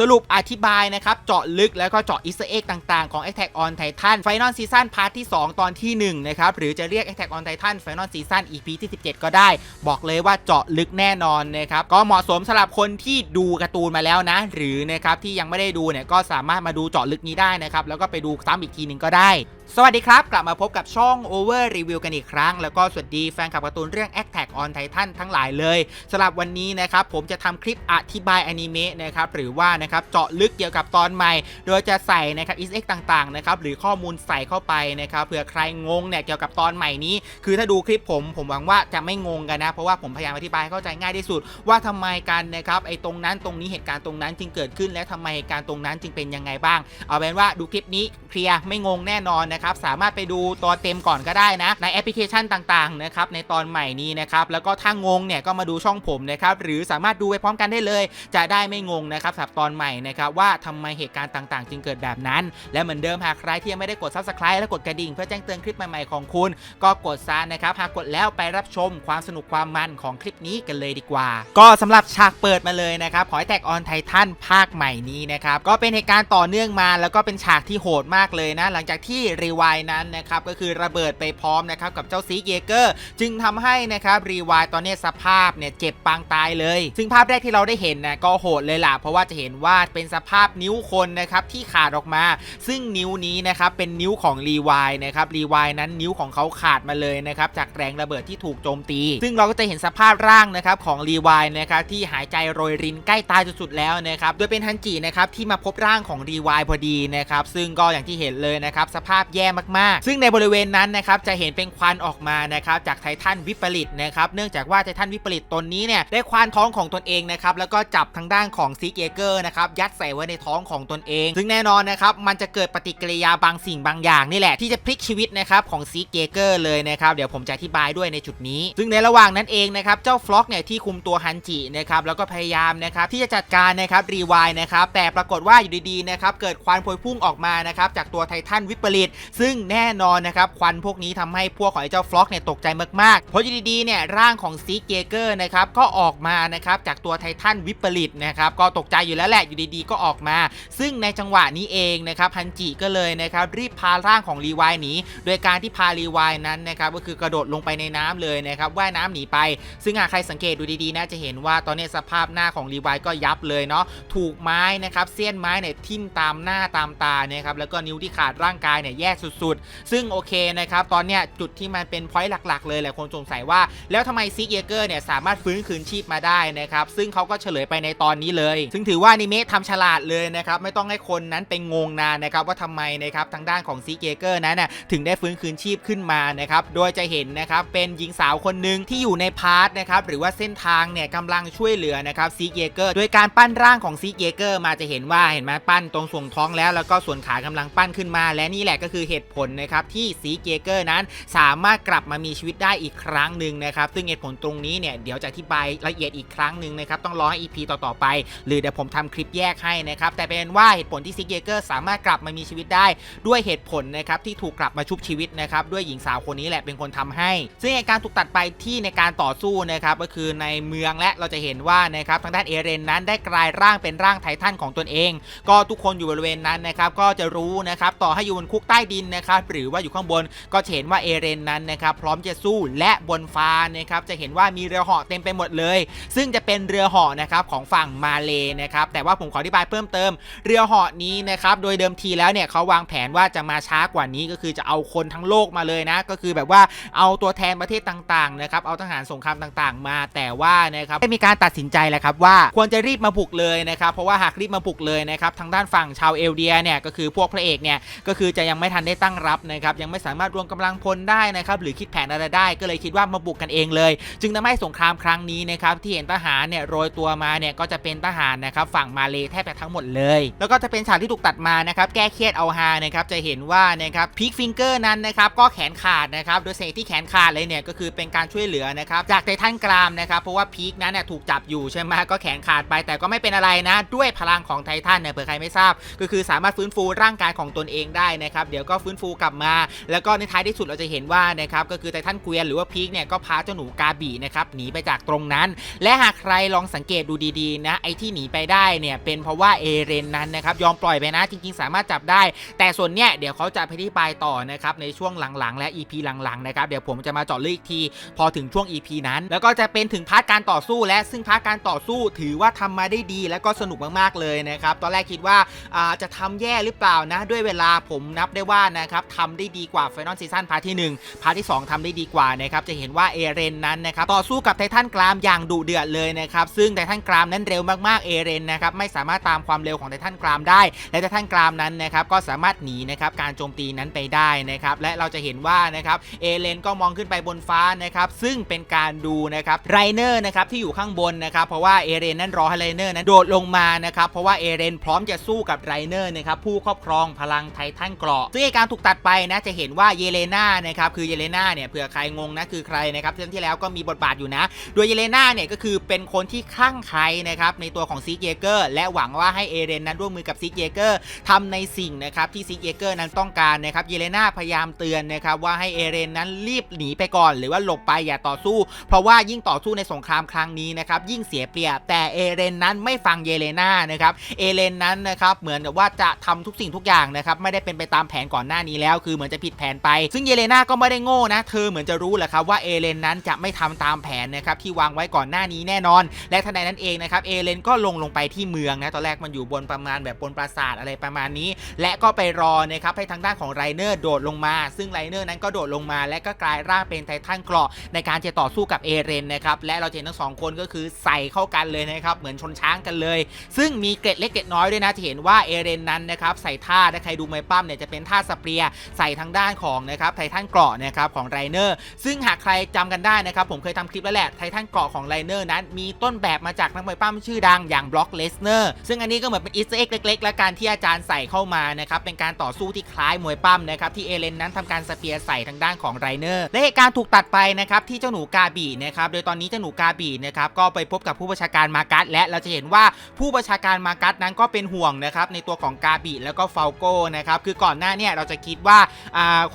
สรุปอธิบายนะครับ เจาะลึกแล้วก็เจาะอิสเอ็กต่างๆ ของ Attack on Titan Final Season พาร์ทที่ 2 ตอนที่ 1 นะครับ หรือจะเรียก Attack on Titan Final Season EP ที่ 17 ก็ได้ บอกเลยว่าเจาะลึกแน่นอนนะครับ ก็เหมาะสมสำหรับคนที่ดูการ์ตูนมาแล้วนะ หรือนะครับที่ยังไม่ได้ดูเนี่ยก็สามารถมาดูเจาะลึกนี้ได้นะครับแล้วก็ไปดูซ้ำอีกทีหนึ่งก็ได้ สวัสดีครับ กลับมาพบกับช่อง Over Review กันอีกครั้ง แล้วก็สวัสดีแฟนคลับการ์ตูนเรื่อง Attack on Titan ทั้งหลายเลยสำหรับวันนี้นะครับผมจะทำคลิปอธิบายอนิเมะนะครับหรือว่านะครับเจาะลึกเกี่ยวกับตอนใหม่ โดยจะใส่นะครับอีสเอ็กต่างๆนะครับหรือข้อมูลใส่เข้าไปนะครับเผื่อใครงงเนี่ยเกี่ยวกับตอนใหม่นี้ คือถ้าดูคลิปผมผมหวังว่าจะไม่งงกันนะ เพราะว่าผมพยายามอธิบายให้เข้าใจง่ายที่สุด ว่าทำไมกันนะครับไอ้ตรงนั้นตรงนี้เหตุการณ์ตรงนั้นจึงเกิดขึ้น และทำไมเหตุการณ์ตรงนั้นจึงเป็นยังไงบ้าง เอาเป็นว่าดูคลิปนี้เคลียร์ไม่งงแน่นอนนะครับสามารถไปดูตัวเต็มก่อนก็ได้นะ ในแอปพลิเคชันต่างๆนะครับในตอนใหม่นี้นะครับแล้วก็ถ้างงเนี่ยก็มาดูช่องผมนะครับหรือสามารถดูไปพร้อมกันได้เลย จะได้ไม่งงนะครับสำหรับตอนใหม่นะครับว่าทำไมเหตุการณ์ต่างๆ จึงเกิดแบบนั้น และเหมือนเดิมหากใครที่ยังไม่ได้กด subscribe และกดกระดิ่งเพื่อแจ้งเตือนคลิปใหม่ๆของคุณ ก็กดซะนะครับหากกดแล้วไปรับชมความสนุกความมันของคลิปนี้กันเลยดีกว่า ก็สำหรับฉากเปิดมาเลยนะครับขอให้แท็กออนไททันภาคใหม่นี้นะครับก็เป็นเหตุการณ์ต่อเนื่องมา แล้วก็เป็นฉากที่โหดมากเลยนะหลังจากที่รีวายนั้นนะครับก็คือระเบิดไปพร้อมนะครับกับเจ้าซีเยเกอร์ จึงทำให้นะครับรีวายตอนนี้สภาพเนี่ยเจ็บปางตายเลย ซึ่งภาพแรกที่เราได้เห็นนะก็โหดเลยล่ะ เพราะว่าจะเห็นว่าเป็นสภาพนิ้วคนนะครับที่ขาดออกมา ซึ่งนิ้วนี้นะครับเป็นนิ้วของรีวายนะครับรีวายนั้นนิ้วของเขาขาดมาเลยนะครับจากแรงระเบิดที่ถูกโจมตี ซึ่งเราก็จะเห็นสภาพร่างนะครับของรีวายนะครับที่หายใจโรยรินใกล้ตายสุดๆแล้วนะครับโดยเป็นทันจินะครับที่มาพบร่างของรีวายพอดีนะครับซึ่งก็อย่างที่เห็นเลยนะครับสภาพแย่มากๆ ซึ่งในบริเวณนั้นนะครับจะเห็นเป็นควันออกมานะครับจากไททันวิปริตนะครับเนื่องจากว่าไททันวิปริตตนนี้เนี่ยได้ควานท้องของตนเองนะครับแล้วก็จับทางด้านของซีเกเกอร์นะครับยัดใส่ไว้ในท้องของตนเอง ซึ่งแน่นอนนะครับมันจะเกิดปฏิกิริยาบางสิ่งบางอย่างนี่แหละที่จะพลิกชีวิตนะครับของซีเกเกอร์เลยนะครับเดี๋ยวผมจะอธิบายด้วยในจุดนี้ ซึ่งในระหว่างนั้นเองนะครับเจ้าฟล็อกเนี่ยที่คุมตัวฮันจินะครับแล้วก็พยายามนะครับที่จะจัดการนะครับรีวายนะครับแต่ปรากฏว่าอยู่ดีๆนะครับเกิดควันพวยพุ่งออกมานะครับจากตัวไททันวิปริตซึ่งแน่นอนนะครับควันพวกนี้ทำให้พวกของไอ้เจ้าฟล็อกเนี่ยตกใจมากๆ เพราะอยู่ดีๆเนี่ยร่างของซีเกเกอร์นะครับก็ออกมานะครับจากตัวไททันวิปริตนะครับก็ตกใจอยู่แล้วแหละอยู่ดีๆก็ออกมา ซึ่งในจังหวะนี้เองนะครับฮันจิก็เลยนะครับรีบพาร่างของรีวายหนีโดยการที่พารีวายนั้นนะครับก็คือกระโดดลงไปในน้ำเลยนะครับว่ายน้ำหนีไป ซึ่งหากใครสังเกตดูดีๆนะจะเห็นว่าตอนนี้สภาพหน้าของรีวายก็ยับเลยเนาะถูกไม้นะครับเสี้ยนไม้เนี่ยทิ่มตามหน้าตามตาเนะครับแล้วก็นิ้วที่ขาดร่างกายเนี่ยแยสุดๆ ซึ่งโอเคนะครับ ตอนเนี้ยจุดที่มันเป็นพอยต์หลักๆ เลยหละคนสงสัยว่า แล้วทำไมซิกเยเกอร์เนี่ยสามารถฟื้นคืนชีพมาได้นะครับ ซึ่งเขาก็เฉลยไปในตอนนี้เลย ซึ่งถือว่านิเมะทำฉลาดเลยนะครับ ไม่ต้องให้คนนั้นเป็นงงนานนะครับว่าทำไมนะครับทางด้านของซิกเยเกอร์นั้นน่ะถึงได้ฟื้นคืนชีพขึ้นมานะครับ โดยจะเห็นนะครับเป็นหญิงสาวคนหนึ่งที่อยู่ในพาร์ทนะครับหรือว่าเส้นทางเนี่ยกำลังช่วยเหลือนะครับซิกเยเกอร์โดยการปั้นร่างของซิกเยเกอร์มาจะเห็นว่าเห็นไหมปั้นตรงส่วงท้องแล้วแล้วก็ส่วนขากำลังปั้นขึ้นมา และนี่แหละก็คือือเหตุผลนะครับที่ซีเกเกอร์นั้นสามารถกลับมามีชีวิตได้อีกครั้งหนึ่งนะครับซึ่งเหตุผลตรงนี้เนี่ยเดี๋ยวจะอธิบายละเอียดอีกครั้งหนึ่งนะครับต้องรอให้ EP ต่อๆไป หรือเดี๋ยวผมทำคลิปแยกให้นะครับแต่เป็นว่าเหตุผลที่ซิกเกเกอร์สามารถกลับมามีชีวิตได้ ด้วยเหตุผลนะครับที่ถูกกลับมาชุบชีวิตนะครับด้วยหญิงสาวคนนี้แหละเป็นคนทำให้ ซึ่งเหตุการณ์ถูกตัดไปที่ในการต่อสู้นะครับก็คือในเมืองและเราจะเห็นว่านะครับทางด้านเอเรนนั้นได้กลายร่างเป็นร่างไททันของตนเอง ก็ทุกคนอยู่บริเวณนั้นนะครับก็จะรู้นะครับต่อให้อยู่บนคุกใต้ดินนะครับหรือว่าอยู่ข้างบนก็จะเห็นว่าเอเรนนั้นนะครับพร้อมจะสู้และบนฟ้านะครับจะเห็นว่ามีเรือเหาะเต็มไปหมดเลย ซึ่งจะเป็นเรือเหาะนะครับของฝั่งมาเลนะครับแต่ว่าผมขออธิบายเพิ่มเติม เรือเหาะนี้นะครับโดยเดิมทีแล้วเนี่ยเขาวางแผนว่าจะมาช้ากว่านี้ก็คือจะเอาคนทั้งโลกมาเลยนะ ก็คือแบบว่าเอาตัวแทนประเทศต่างๆนะครับเอาทหารสงครามต่างๆ มา แต่ว่านะครับได้มีการตัดสินใจแล้วครับว่าควรจะรีบมาบุกเลยนะครับเพราะว่าหากรีบมาบุกเลยนะครับทางด้านฝั่งชาวเอลเดียเนี่ยก็คือพวกพระเอกเนี่ยก็คือจะยังไม่ทันได้ตั้งรับนะครับยังไม่สามารถรวมกำลังพลได้นะครับหรือคิดแผนอะไรได้ ก็เลยคิดว่ามาบุกกันเองเลย จึงทำให้สงครามครั้งนี้นะครับที่เห็นทหารเนี่ยโรยตัวมาเนี่ยก็จะเป็นทหารนะครับฝั่งมาเลแทบจะทั้งหมดเลย แล้วก็จะเป็นฉากที่ถูกตัดมานะครับแก้เครียดเอาฮานะครับจะเห็นว่านะครับพิกฟิงเกอร์นั้นนะครับก็แขนขาดนะครับโดยเหตุที่แขนขาดเลยเนี่ยก็คือเป็นการช่วยเหลือนะครับจากไททันกรามนะครับเพราะว่าพีคนั้นเนี่ยถูกจับอยู่ใช่ไหมก็แขนขาดไป แต่ก็ไม่เป็นอะไรนะ ด้วยพลังของไททันเนี่ยเผื่อใครไม่ทราบ ก็คือสามารถฟื้นฟูร่างกายของตนเองได้นะครับเดี๋ยวก็ฟื้นฟูกลับมา แล้วก็ในท้ายที่สุดเราจะเห็นว่านะครับก็คือไททันเกวียนหรือว่าพีคเนี่ยก็พาเจ้าหนูกาบีนะครับหนีไปจากตรงนั้น และหากใครลองสังเกตดูดีๆนะไอ้ที่หนีไปได้เนี่ยเป็นเพราะว่าเอเรนนั้นนะครับยอมปล่อยไปนะจริงๆ สามารถจับได้ แต่ส่วนเนี้ยเดี๋ยวเขาจะพิธีบายต่อนะครับในช่วงหลังๆ และ EP หลังๆนะครับเดี๋ยวผมจะมาเจาะลึกอีกที พอถึงช่วง EP นั้น แล้วก็จะเป็นถึงพาร์ทการต่อสู้ และซึ่งพาร์ทการต่อสู้ถือว่าทำมาได้ดี และก็สนุกมากๆเลยนะครับตอนแรกคิดว่าจะทำแย่หรือเปล่านะด้วยเวลาผมนับได้ว่านะครับทำได้ดีกว่า Final Season พาร์ทที่ 1 พาร์ทที่ 2ทำได้ดีกว่านะครับจะเห็นว่าเอเรนนั้นนะครับต่อสู้กับไททันกรามอย่างดุเดือดเลยนะครับซึ่งไททันกรามนั้นเร็วมากๆเอเรนนะครับไม่สามารถตามความเร็วของไททันกรามได้ และไททันกรามนั้นนะครับก็สามารถหนีนะครับการโจมตีนั้นไปได้นะครับและเราจะเห็นว่านะครับเอเรนก็มองขึ้นไปบนฟ้านะครับซึ่งเป็นการดูนะครับไรเนอร์นะครับที่อยู่ข้างบนนะครับเพราะว่าเอเรนนั้นรอให้ไรเนอร์นั้นโดดลงมานะครับเพราะว่าเอเรนพร้อมจะสู้กับไรเนอร์นะครับผู้ครอบครองพลังไททันเกราะซึ่งเหตุการถูกตัดไปนะจะเห็นว่าเยเลนานะครับคือเยเลนาเนี่ยเผื่อใครงงนะคือใครนะครับเรื่องที่แล้วก็มีบทบาทอยู่นะ โดยเยเลนาเนี่ยก็คือเป็นคนที่คลั่งไคล้นะครับในตัวของซีเยเกอร์และหวังว่าให้เอเรนนั้นร่วมมือกับซีเยเกอร์ทำในสิ่งนะครับที่ซีเยเกอร์นั้นต้องการนะครับเยเลนาพยายามเตือนนะครับว่าให้เอเรนนั้นรีบหนีไปก่อน หรือว่าหลบไปอย่าต่อสู้ เพราะว่ายิ่งต่อสู้ในสงครามครั้งนี้นะครับยิ่งเสียเปรียบแต่เอเรนนั้นไม่ฟังเยเลนานะครับเอเรนนั้นนะครับเหมือนกับว่าจะทำทุกสิ่งทุกอย่างนะครับไม่ได้เป็นไปตามแผนก่อนหน้านี้แล้ว คือเหมือนจะผิดแผนไป ซึ่งเยเลนาก็ไม่ได้โง่นะ เธอเหมือนจะรู้แหละครับว่าเอเรนนั้นจะไม่ทำตามแผนนะครับที่วางไว้ก่อนหน้านี้แน่นอน และทันใดนั้นเองนะครับเอเลนก็ลงลงไปที่เมืองนะตอนแรกมันอยู่บนประมาณแบบบนปราสาทอะไรประมาณนี้ และก็ไปรอนะครับให้ทางด้านของไรเนอร์โดดลงมา ซึ่งไรเนอร์นั้นก็โดดลงมา และก็กลายร่างเป็นไททันเกราะในการจะต่อสู้กับเอเรนนะครับและเราเห็นทั้งสองคนก็คือใส่เข้ากันเลยนะครับเหมือนชนช้างกันเลย ซึ่งมีเกร็ดเล็กเกร็ดน้อยด้วยนะจะเห็นว่าเอเรนนั้นนะครับใส่ท่าถ้าใครดูไมปั้มเนี่ยจะเป็นท่าสเปียใส่ทางด้านของนะครับไททันเกราะนะครับของไรเนอร์ซึ่งหากใครจำกันได้นะครับผมเคยทำคลิปแล้วแหละไททันเกราะของไรเนอร์นั้นมีต้นแบบมาจากนักมวยปั้มชื่อดังอย่างบล็อกเลสเนอร์ซึ่งอันนี้ก็เหมือนเป็นอีสเอ็กเล็กๆ และการที่อาจารย์ใส่เข้ามานะครับเป็นการต่อสู้ที่คล้ายมวยปั้มนะครับที่เอเลนนั้นทำการสเปียร์ใส่ทางด้านของไรเนอร์และเหตุการณ์ถูกตัดไปนะครับที่เจ้าหนูกาบีนะครับโดยตอนนี้เจ้าหนูกาบีนะครับก็ไปพบกับผู้บัญชาการมากัสและเราจะเห็นว่าผู้บัญชาการมากัสนั้นก็เป็นห่วงนะครับในตัวของกาบีแล้วก็ฟลโก้นะครับคือก่อนหน้าเนี่ยเราจะคิดว่า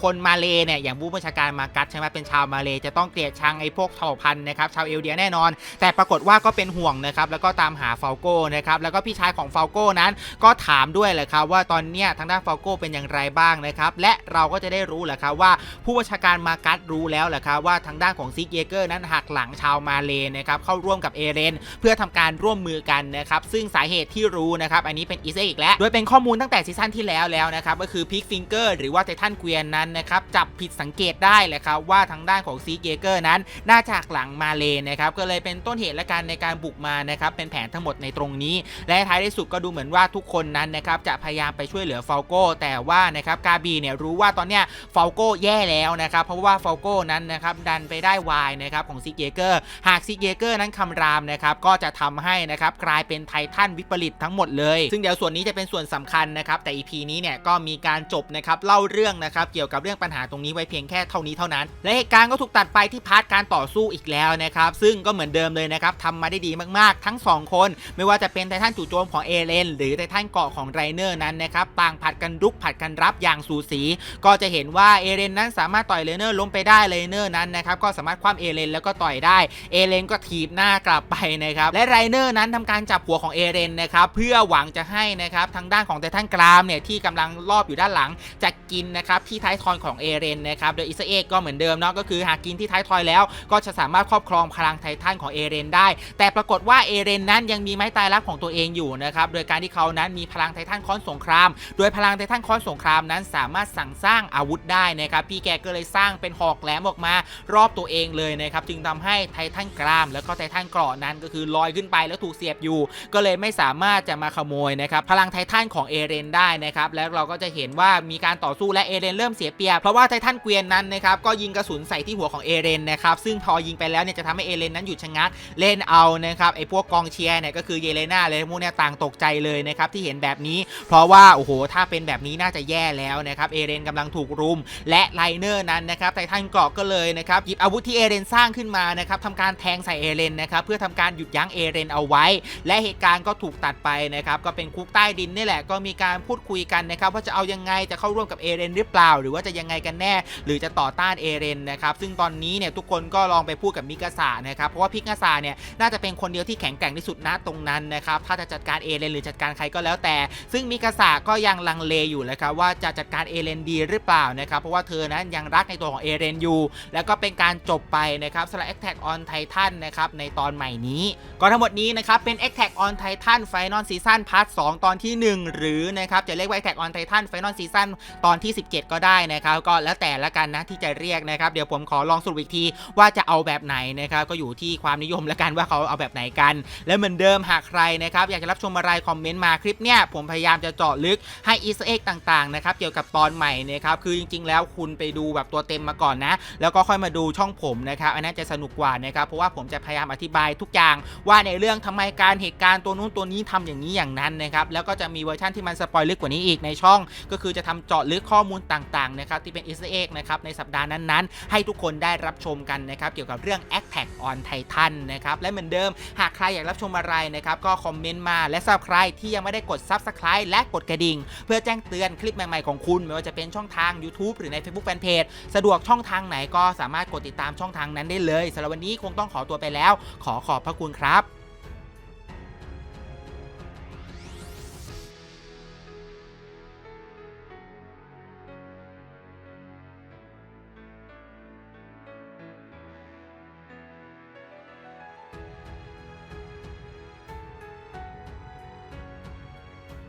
คนมาเลเนี่ยอย่างผู้บัญชาการมากัสใช่ไหมเป็นชาวมาเลจะต้องเกลียดชังไอ้พวกเผ่าพันธุ์นะครับชาวเอลเดียแน่นอน แต่ปรากฏว่าก็เป็นห่วงนะครับแล้วก็ตามหาฟาลโก้นะครับแล้วก็พี่ชายของฟาลโก้นั้น ก็ถามด้วยแหละครับว่าตอนเนี้ยทางด้านฟาลโก้เป็นอย่างไรบ้างนะครับและเราก็จะได้รู้แหละครับว่าผู้บัญชาการมากัสรู้แล้วแหละครับว่าทางด้านของซิกเยเกอร์นั้นหักหลังชาวมาเลนะครับเข้าร่วมกับเอเรนเพื่อทำการร่วมมือกันนะครับซึ่งสาเหตุที่รู้นะครับอันนี้เป็นอีเซอีกแล้วโดยเป็นข้อมูลตั้งแต่ซีซั่นที่แล้วแล้วนะครับก็คือพิกฟิงเกอร์หรือว่าไททันเกวียนนั้นนะครับจับผิดสังเกตได้แหละครับว่าทางด้านของซีเกเกอร์นั้นน่าจะหักหลังมาเลนะครับก็เลยเป็นต้นเหตุและการในการบุกมานะครับเป็นแผนทั้งหมดในตรงนี้ และท้ายที่สุดก็ดูเหมือนว่าทุกคนนั้นนะครับจะพยายามไปช่วยเหลือฟาลโก้แต่ว่านะครับกาบีเนี่ยรู้ว่าตอนเนี้ยฟาลโก้แย่แล้วนะครับเพราะว่าฟาลโก้นั้นนะครับดันไปได้วายนะครับของซิกเยเกอร์หากซิกเยเกอร์นั้นคำรามนะครับก็จะทำให้นะครับกลายเป็นไททันวิปริตทั้งหมดเลย ซึ่งเดี๋ยวส่วนนี้จะเป็นส่วนสำคัญนะครับแต่ EP นี้เนี่ยก็มีการจบนะครับเล่าเรื่องนะครับเกี่ยวกับเรื่องปัญหาตรงนี้ไว้เพียงแค่เท่านี้เท่านั้น และเหตุการณ์ก็ถูกตัดไปที่พาร์ทการต่อสู้อีกแล้วนะครับซึ่งก็เหมือนเดิมเลยนะครับทำมาได้ดีมากๆ ทั้ง 2 คน ไม่ว่าจะเป็นไททันจู่โจมของเอเลนหรือไททันเกาะของไรเนอร์นั้นนะครับต่างผัดกันรุกผัดกันรับอย่างสูสี ก็จะเห็นว่าเอเลนนั้นสามารถต่อยเลเนอร์ล้มไปได้เลเนอร์นั้นนะครับก็สามารถคว่ำเอเลนแล้วก็ต่อยได้เอเลนก็ถีบหน้ากลับไปนะครับและไรเนอร์นั้นทำการจับหัวของเอเลนนะครับเพื่อหวังจะให้นะครับทางด้านของไททันกรามเนี่ยที่กำลังรอบอยู่ด้านหลังจะกินนะครับที่ท้ายทอยของเอเรนนะครับโดยอิสเอกก็เหมือนเดิมเนาะก็คือหากกินที่ท้ายทอยแล้ว ก็จะสามารถครอบครองพลังไททันของเอเรนได้ แต่ปรากฏว่าเอเรนนั้นยังมีไม้ตายลับของตัวเองอยู่นะครับโดยการที่เขานั้นมีพลังไททันค้อนสงคราม โดยพลังไททันค้อนสงครามนั้นสามารถสั่งสร้างอาวุธได้นะครับพี่แกก็เลยสร้างเป็นหอกแหลมออกมารอบตัวเองเลยนะครับจึงทำให้ไททันกราม แล้วก็ไททันเกราะนั้นก็คือลอยขึ้นไปแล้วถูกเสียบอยู่ ก็เลยไม่สามารถจะมาขโมยนะครับพลังไททันของเอเรนได้นะครับแล้วเราก็จะเห็นว่ามีีการต่อสู้และเอเรนเริ่มเสียเปรียบเพราะว่าไททันเกวียนนั้นนะครับก็ยิงกระสุนใส่ที่หัวของเอเรนนะครับซึ่งพอยิงไปแล้วเนี่ยจะทำให้เอเรนนั้นหยุดชะงักเล่นเอานะครับไอ้พวกกองเชียร์เนี่ยก็คือเยเลนาเลยพวกเนี่ยต่างตกใจเลยนะครับที่เห็นแบบนี้ เพราะว่าโอ้โหถ้าเป็นแบบนี้น่าจะแย่แล้วนะครับเอเรนกำลังถูกรุม และไลเนอร์นั้นนะครับไททันเกาะก็เลยนะครับหยิบอาวุธที่เอเรนสร้างขึ้นมานะครับทำการแทงใส่เอเรนนะครับเพื่อทำการหยุดยั้งเอเรนเอาไว้ และเหตุการณ์ก็ถูกตัดไปนะครับก็เป็นคุกใต้ดินนี่แหละก็มีการพูดคุยกันนะครับว่าจะเอายังไงจะเข้าร่วมกับเอเรนหรือเปล่า หรือว่าจะยังไงกันแน่ หรือจะต่อต้านเอเรนนะครับซึ่งตอนนี้เนี่ยทุกคนก็ลองไปพูดกับมิกาสะนะครับเพราะว่าพิกาสะเนี่ยน่าจะเป็นคนเดียวที่แข็งแกร่งที่สุดณตรงนั้นนะครับถ้าจะจัดการเอเรนหรือจัดการใครก็แล้วแต่ ซึ่งมิกาสะก็ยังลังเลอยู่นะครับว่าจะจัดการเอเรนดีหรือเปล่านะครับเพราะว่าเธอนั้นยังรักในตัวของเอเรนอยู่แล้วก็เป็นการจบไปนะครับสำหรับ Attack on Titan นะครับในตอนใหม่นี้ก็ทั้งหมดนี้นะครับเป็น Attack on Titan Final Season Part 2 ตอนที่ 1 หรือนะครับจะเรียกว่า Attack on Titan Final Season ตอนที่ 17 ก็ได้นะครับก็แล้วแต่ละกันนะที่จะเรียกนะครับเดี๋ยวผมขอลองสรุปอีกทีว่าจะเอาแบบไหนนะครับก็อยู่ที่ความนิยมละกันว่าเขาเอาแบบไหนกัน และเหมือนเดิมหากใครนะครับอยากจะรับชมอะไรคอมเมนต์มาคลิปเนี้ยผมพยายามจะเจาะลึกให้อีสเอ็กต่างๆนะครับเกี่ยวกับตอนใหม่นะครับคือจริง ๆ แล้วคุณไปดูแบบตัวเต็มมาก่อนนะ แล้วก็ค่อยมาดูช่องผมนะครับอันนั้นจะสนุกกว่านะครับเพราะว่าผมจะพยายามอธิบายทุกอย่างว่าในเรื่องทำไมการเหตุการณ์ตัวนู้นตัวนี้ทำอย่างนี้อย่างนั้นนะครับแล้วก็จะมีเวอร์ชันที่มันสปอยลึกกว่านี้อีกในช่อง ก็คือจะทำเจาะลึกข้อมูลต่างๆนะครับที่เป็นอีสเอ็กนะครับในสัปดาห์นั้นๆ ให้ทุกคนได้รับชมกันนะครับเกี่ยวกับเรื่อง Attack on Titan นะครับและเหมือนเดิมหากใครอยากรับชมอะไรนะครับก็คอมเมนต์มาและสำหรับใครที่ยังไม่ได้กด Subscribe และกดกระดิ่ง เพื่อแจ้งเตือนคลิปใหม่ๆของคุณ ไม่ว่าจะเป็นช่องทาง YouTube หรือใน Facebook Fanpage สะดวกช่องทางไหนก็สามารถกดติดตามช่องทางนั้นได้เลยสำหรับวันนี้คงต้องขอตัวไปแล้ว ขอขอบพระคุณครับ